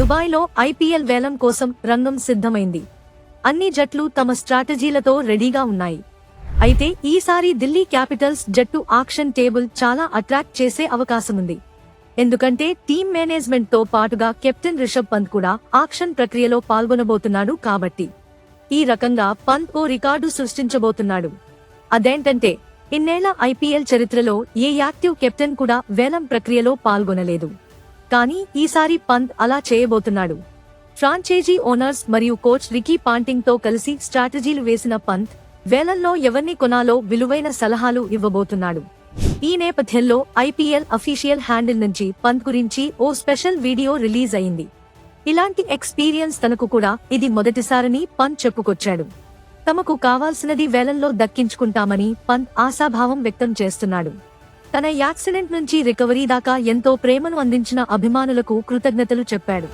దుబాయ్లో ఐపీఎల్ వేలం కోసం రంగం సిద్ధమైంది. అన్ని జట్లు తమ స్ట్రాటజీలతో రెడీగా ఉన్నాయి. అయితే ఈసారి ఢిల్లీ క్యాపిటల్స్ జట్టు ఆక్షన్ టేబుల్ చాలా అట్రాక్ట్ చేసే అవకాశముంది. ఎందుకంటే టీం మేనేజ్మెంట్తో పాటుగా కెప్టెన్ రిషబ్ పంత్ కూడా ఆక్షన్ ప్రక్రియలో పాల్గొనబోతున్నాడు కాబట్టి. ఈ రకంగా పంత్ ఓ రికార్డు సృష్టించబోతున్నాడు. అదేంటంటే ఇన్నేళ్ళ ఐపీఎల్ చరిత్రలో ఏ యాక్టివ్ కెప్టెన్ కూడా వేలం ప్రక్రియలో పాల్గొనలేదు. కానీ ఈసారి పంత్ అలా చేయబోతున్నాడు. ఫ్రాంచైజీ ఓనర్స్ మరియు కోచ్ రికీ పాంటింగ్తో కలిసి స్ట్రాటజీలు వేసిన పంత్ వేలంలో ఎవరిని కొనాలో విలువైన సలహాలు ఇవ్వబోతున్నాడు. ఈ నేపథ్యంలో ఐపీఎల్ అఫీషియల్ హ్యాండిల్ నుంచి పంత్ గురించి ఓ స్పెషల్ వీడియో రిలీజ్ అయింది. ఇలాంటి ఎక్స్పీరియన్స్ తనకు కూడా ఇది మొదటిసారని పంత్ చెప్పుకొచ్చాడు. తమకు కావాల్సినది వేలంలో దక్కించుకుంటామని పంత్ ఆశాభావం వ్యక్తం చేస్తున్నాడు. తన యాక్సిడెంట్ నుంచి రికవరీ దాకా ఎంతో ప్రేమను అందించిన అభిమానులకు కృతజ్ఞతలు చెప్పాడు.